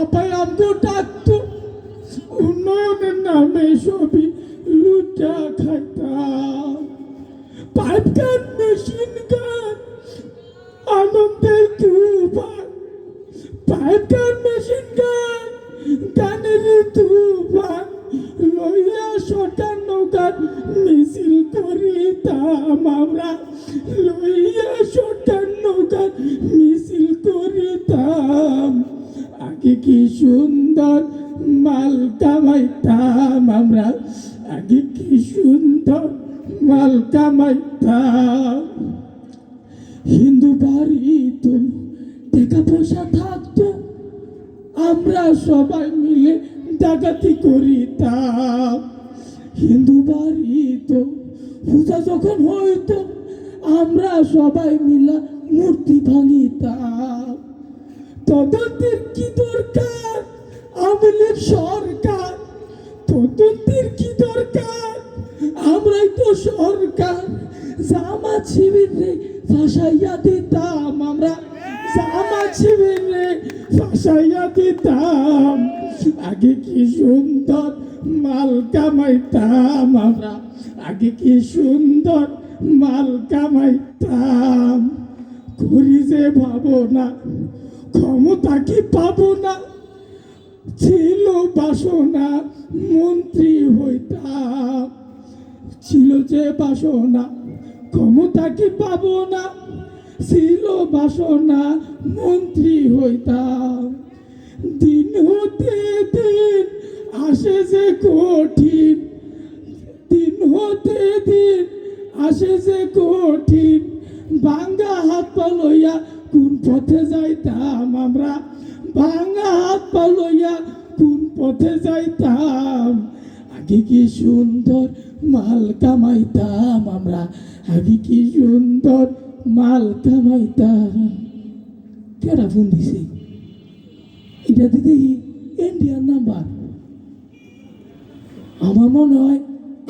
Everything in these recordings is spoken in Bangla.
আপাই আমগো উন্নয়নের নামে সবই লুটা খাইতাম। পাইপ গান, মেশিন গান, আনন্দের তুফান পাইপ গান, মেশিন গান, গানের তুফান লইয়া সরকার নৌকার মিছিল করিতাম আমরা। লইয়া কি সুন্দর মাল কামাইতাম আমরা। আগে কি সুন্দর মাল কামাইতাম হিন্দু বাড়ি তো টাকা পয়সা থাকতো, আমরা সবাই মিলে ডাকাতি করিতাম। হিন্দু বাড়ি তো পূজা যখন হইতো, আমরা সবাই মিলা মূর্তি ভাঙিতাম। তদন্তের কি দরকার? আমলের সরকার। তদন্তের কি দরকার? আমরাই তো সরকার। জামা শিবিরে ফাঁসাইয়া দিতাম আমরা। জামা রে, ফাঁসাইয়া দিতাম। আগে কি সুন্দর মাল কামাইতাম আমরা। আগে কি সুন্দর মাল কামাইতাম। করি যে ভাবনা ক্ষমতা কি পাবো না? ছিল বাসনা, মন্ত্রী হইতাম। ছিল যে বাসনা, ক্ষমতা কি পাবো না? ছিল বাসনা, মন্ত্রী হইতাম। দিন হতে দিন আসে যে কঠিন। দিন হতে দিন আসে যে কঠিন। ভাঙ্গা হাত পা লইয়া কোন পথে যাইতাম আমরা? ভাঙা হাত পা লইয়া কোন পথে যাইতাম? আগে কি সুন্দর মাল কামাইতাম আমরা? আগে কি সুন্দর মাল কামাইতাম? কেডা ফোন দিছে? এটা দিদি ইন্ডিয়ান নাম্বার আমার মনে হয়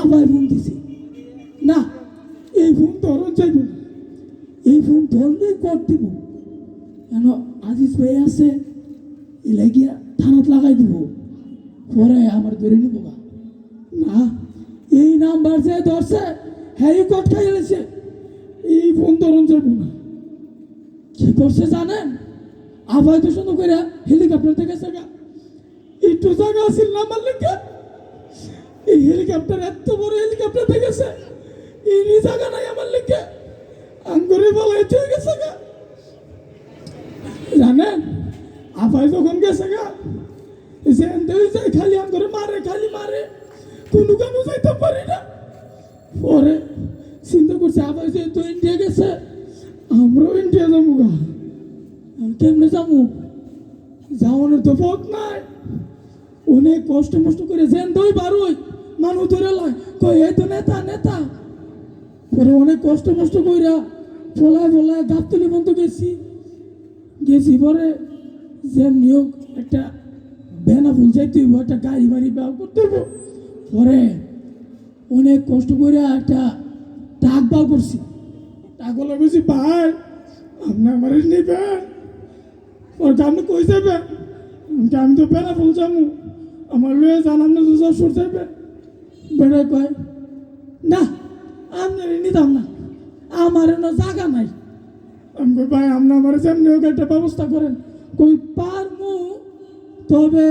আবার ফোন দিছে। না, এই ফোন ধরন যাইব না। এই ফোন ধরলেই কর দিব। কেন আজিজ ভাই আছে এলাই গিয়া থানাত লাগাই দিব। পরে আমার ধরে নিব না, এই নাম্বার যে ধরছে হ্যাঁ কট খাই এলেছে এই ফোন ধরন যাইব না কি করছে জানেন? আবার দূষণ করে হেলিকপ্টার থেকে গা। একটু জায়গা আছিল না আমার লেখা এই হেলিকপ্টার এত বড় হেলিকপ্টার দেখেছে এই জায়গা নাই আমার লেখা আঙ্গুরে বলাই হয়ে গেছে গা। জানেন? আপাই যখন গেছে গা যেতে যায় খালি আঙ্গুরে মারে, খালি মারে। কোনো কামও যাইতে পারি না। পরে চিন্তা করছে আবার যেহেতু ইন্ডিয়া গেছে, আমরাও ইন্ডিয়া যাব গা। আমি কেমনে যাব? যাওয়ানোর তো পথ নাই। অনেক কষ্ট মষ্ট করে যেন দই বারোই মানুষ ধরে লয় কই এই তো নেতা নেতা। পরে অনেক কষ্ট মষ্ট কইরা, ফলায় ফলায় গাবতলি বন্ধ গেছি গেছি পরে যেমনি হোক একটা বেনা ফুল যাইতে হইব, একটা গাড়ি বাড়ি ব্যবহার করতে হইব, পরে অনেক কষ্ট করে একটা টাক বার করছি। টাক বলে বলছি, ভাই, আপনি আমার নেবেন? ওর আপনি কই যাবেন? আমি তো বেড়া ফুল যাব আমার লয়ে যান, আপনি তো যশোর যাবেন বেড়ে কয়, না, আপনার নিতাম না। আমার জায়গা নাই। আমি ভাই, আপনি আমার যেমনি একটা ব্যবস্থা করেন। কই পারমু তবে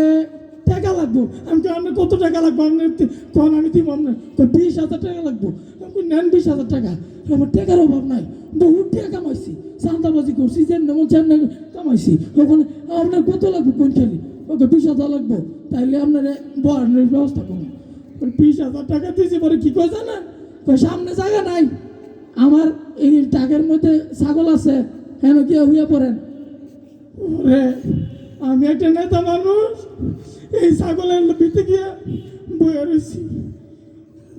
টাকা লাগবো। আমি কই আপনার কত টাকা লাগবো? আপনি কোন, আমি দিব আপনার। কই, বিশ হাজার টাকা লাগবো। আমি নেন বিশ হাজার টাকা। আমার টাকার অভাব নাই। বহুত টাকা কামাইছি চান্দাবাজি করছি যেমন মন যেমন কামাইছি। ওখানে আপনার কত লাগবে কোন খেলি? ওকে, বিশ হাজার লাগবো। তাইলে আপনার বহানের ব্যবস্থা করুন। বিশ হাজার টাকা দিয়েছি পরে কি করে জানেন সামনে জায়গা নাই। আমার এই টাকার মধ্যে ছাগল আছে, হেন কি হইয়া পড়েন। আমি একটা নেতা মানুষ, এই ছাগলের ভিতরে গিয়ে বয়ে রয়েছি।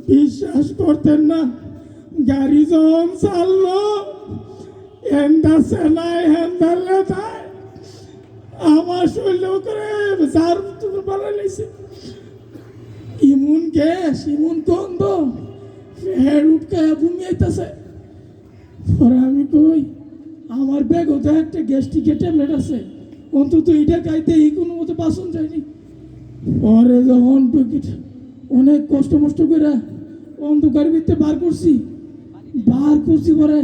বিশ্বাস করতেন না, গাড়ি যখন চাললো হেন্দা সেলাই হেন্দা লেথায় আমার শরীর করে যার বানাই লাইছে ইমুন গ্যাস, ইমুন গন্ধ, ফের উঠকায় ভূমি আইতাছে। পরে আমি কই আমার ব্যাগও তো একটা গ্যাস্ট্রিকের ট্যাবলেট আছে। অন্তত এটা খাইতে এই কোনো মতো বাসন যায়নি। পরে যখন টিকিট, অনেক কষ্ট মষ্ট করে অন্ধকার ভিতরে বার করছি। বার করছি পরে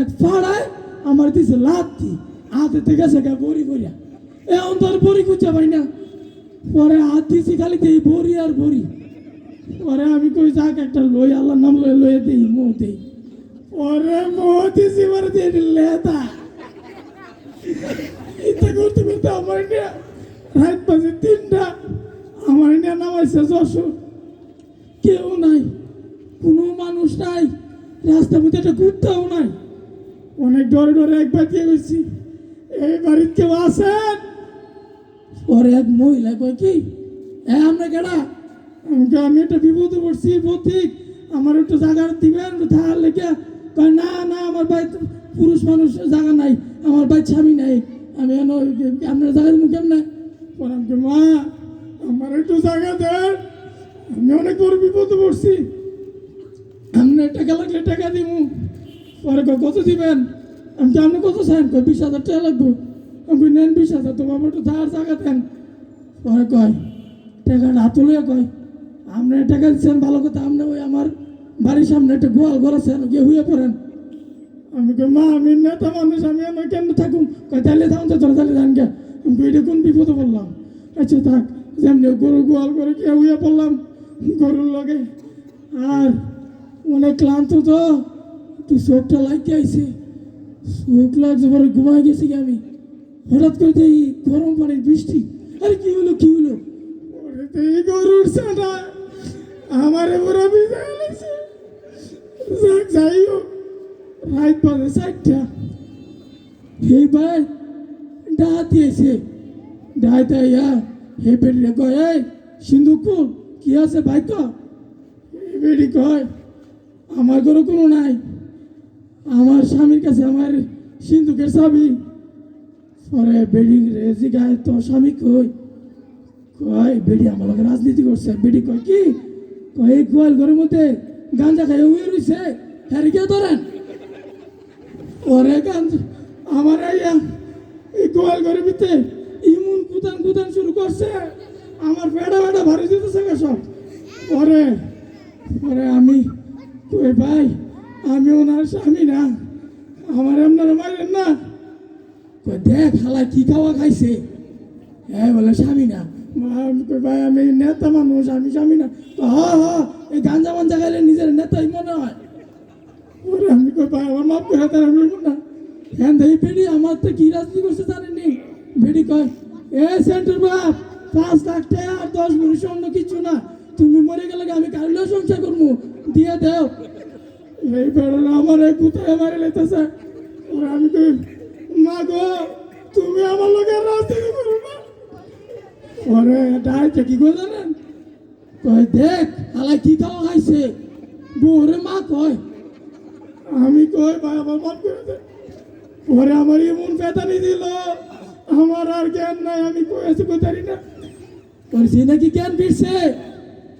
এক ফাড়ায় আমার দিছে লাত্তি হাতে থেকে সেটা বড়ি বড়িয়া এ অন্তর বড়ি খুঁজে পাই না। পরে হাত দিছি খালি দেই, বড়ি আর বড়ি। পরে আমি কই, যাক, একটা লই, আল্লাহর নাম লই লয়ে দেই, মো দেই। পরে মো দিছি পরে দিয়ে লেতা ইচ্ছা করতে করতে আমার নিয়ে রাত বাজে তিনটা আমার নিয়ে নামাইছে যশোর কেউ নাই কোনো মানুষ নাই রাস্তার মধ্যে একটা নাই অনেক ডরে ডরে একবার দিয়ে গেছি এই বাড়িতে কেউ আছেন পরে এক মহিলা কয় এ আমরা কেডা আমি একটা বিপদে পড়ছি পথিক আমার একটু জায়গা দিবেন লেগে না না, আমার ভাই পুরুষ মানুষ জায়গা নাই, আমার ভাই স্বামী নাই। আমি এন আপনার জায়গা দিব কেমনে পরে আমি মা, আমার একটু জায়গা দেন, আমি অনেক বড় বিপদে পড়ছি। আপনার টাকা লাগলে টাকা দিব পরে কত দিবেন? আমি আপনি কত চান? কয়, বিশ হাজার টাকা লাগবো। আমি নেন বিশ হাজার তোমার একটু থাকার জায়গা দেন। পরে কয়, টাকাটা হাত কয়, আপনি টাকা দিচ্ছেন, ভালো কথা, আপনি ওই আমার বাড়ির সামনে একটা গোয়াল ঘর আছে গিয়ে হইয়া পড়েন। আমি কই মা, আমি নেতা মানুষ, আমি আমার কেন থাকুম? তাহলে থাকুন তো তোরা তাহলে জান কে আমি এটা কোন বিপদে পড়লাম? আচ্ছা থাক। যেমনি গরু গোয়াল করে গিয়ে হুয়ে পড়লাম, গরুর লগে। আর অনেক ক্লান্ত তো, একটু চোখটা লাগিয়ে আইছে। চোখ লাগছে, পরে ঘুমাই গেছি কি আমি। হঠাৎ করে দেখি গরম পানির বৃষ্টি। আরে, কি হলো কি হলো? এই গরুর সাটা আমারে পুরো ভিজে গেছে যাক যাই হোক রাত বাজে চারটা ভাই ডাহাত দিয়েছে ডাহাত ইয়া হে বেড়ি কয় এই সিন্ধুকুল কি আছে ভাই ক এই বেড়ি কয় আমার ঘরে কোনো নাই আমার স্বামীর কাছে আমার সিন্ধুকের চাবি পরে বেড়ি রেজি গায়ে তো স্বামী কই কয় বেড়ি আমার রাজনীতি করছে বেড়ি কয় কি কয় এই গোয়াল ঘরের মধ্যে গাঞ্জা খাই উই রইছে। হ্যাঁ কে ধরেন। ওরে গাঞ্জা, আমার গোয়াল ঘরের ভিতরে ইমুন কুদান কুদান শুরু করছে। আমার বেড়া বেড়া ভারী যেতেছে গা সব। পরে পরে আমি, কই ভাই? আমি ওনার স্বামী না। আমার আপনারা মারেন না। দেখ হালা কি খাওয়া খাইছে। হ্যাঁ বলে স্বামী না। ভাই আমি নেতা মানুষ আমি স্বামী না। কয়, হ হ এই গাঞ্জা মাঞ্জা খাইলে নিজের নেতাই মনে হয়। ওরে আমি কই ভাই আমার মাপ করে তার আমি না। হ্যাঁ দেই বেডি আমার তো কি রাজনীতি করছে জানেননি বেডি কয় এ সেন্টার বাপ পাঁচ লাখ টাকা আর দশ বছর অন্য কিছু না। তুমি মরে গেলে আমি কারলেও সংসার করব? দিয়ে দেও। এই বেড়ালে আমার এই কোথায় মারে লেতেছে। ওরা আমি কই মা গো তুমি আমার লোকের রাজনীতি করো ওরে ডাইতে কি করে জানেন কয়, দেখ হালাই কি খাওয়া খাইছে বউরে মা কয়, আমি কই, ভাই, আমার মাফ করে দে। ওরে আমার এমন পেতানি দিল। আমার আর জ্ঞান নাই, আমি কই আছি জানি না। ওর সে নাকি জ্ঞান ফিরছে?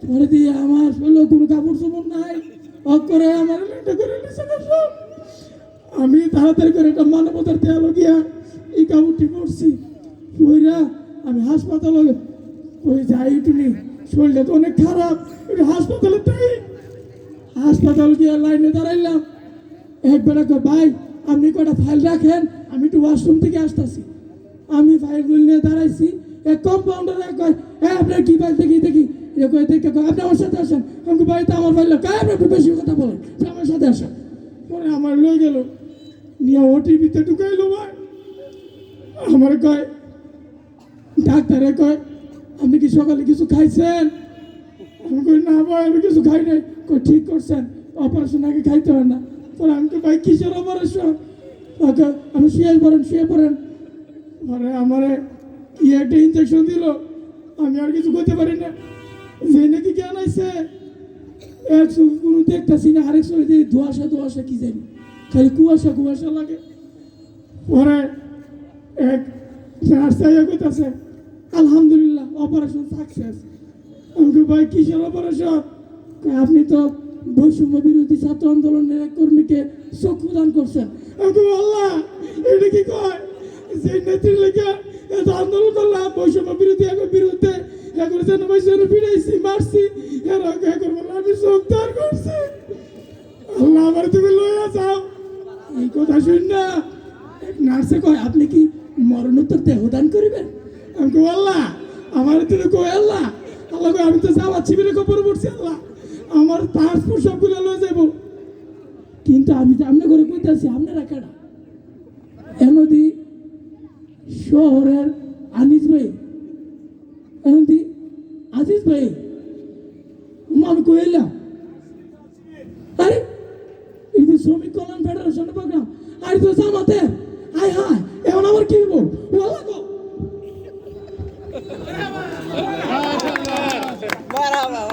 পরে দিয়ে আমার হলো কোনো কাপড় চোপড় নাই। অক করে আমার এটা করে আমি তাড়াতাড়ি করে একটা মানবতার তেল গিয়া এই কাপড়টি পরছি। ওইরা আমি হাসপাতালে ওই যাই একটু শরীরটা তো অনেক খারাপ। একটু হাসপাতালে তাই। হাসপাতাল গিয়ে লাইনে দাঁড়াইলাম। একবার কয়, ভাই, আপনি কটা ফাইল রাখেন? আমি একটু ওয়াশরুম থেকে আসতেছি। আমি ফাইলগুলো নিয়ে দাঁড়াইছি। এক কম্পাউন্ডার কয় হ্যাঁ আপনার কী ফাইল দেখি দেখি? এ কয়, দেখে আপনি আমার সাথে আসেন। আমাকে বাড়িতে আমার ফাইল কয়? আপনি একটু বেশি কথা বলেন আমার সাথে আসেন। পরে আমার লয়ে গেল। নিয়ে ওটিভিতে ঢুকাইলো, ভাই। আমার কয় ডাক্তারে কয়, আপনি কি সকালে কিছু খাইছেন? আমি কই, না ভাই, আমি কিছু খাই নাই। কই ঠিক করছেন, অপারেশন আগে খাইতে হয় না। পরে আমি কই ভাই কিসের অপারেশন? আমি শুয়ে পড়েন শুয়ে পড়েন। পরে আমারে কি একটা ইঞ্জেকশন দিল? আমি আর কিছু করতে পারি না। যে নাকি জ্ঞান আছে। এক চোখে কোনো দেখতেছি আরেক চোখে দেখি ধোয়াশা ধোয়াশা কি জানি। খালি কুয়াশা কুয়াশা লাগে। পরে এক আইয়া কইতাছে আলহামদুলিল্লাহ অপারেশন সাকসেস আমি কই, ভাই কিসের অপারেশন আপনি তো বৈষম্য বিরোধী ছাত্র আন্দোলনের এক কর্মীকে চক্ষু দান করছেন। আমি আল্লাহ এটা কি কয়? যে নেত্রী লেগে এত আন্দোলন করলাম বৈষম্য বিরোধী এখন বিরুদ্ধে এখন যেন বৈষম্য ফিরাইছি মারছি এর এখন বললাম আমি সন্তান করছি। আল্লাহ আমার তুমি লইয়া যাও। এই কথা শুন না এক নার্সে কয় আপনি কি মরণোত্তর দেহদান করিবেন? আমি কই, আল্লাহ, আমার তুমি কই, আল্লাহ? আল্লাহ আমি তো যাওয়া শিবিরে খবর পড়ছি, আল্লাহ। আমার পাসপোর্ট সবগুলো লয়ে যাব কিন্তু আমি তো আমনে করে কইতাছি আপনারা কেডা? এনদি শহরের আনিস ভাই, এনদি আজিজ ভাই আমি কইলাম আরে যে শ্রমিক কল্যাণ ফেডারেশনের প্রোগ্রাম, আর তো জামাতে আয় হায়। এখন আমার কি হব ওলা গো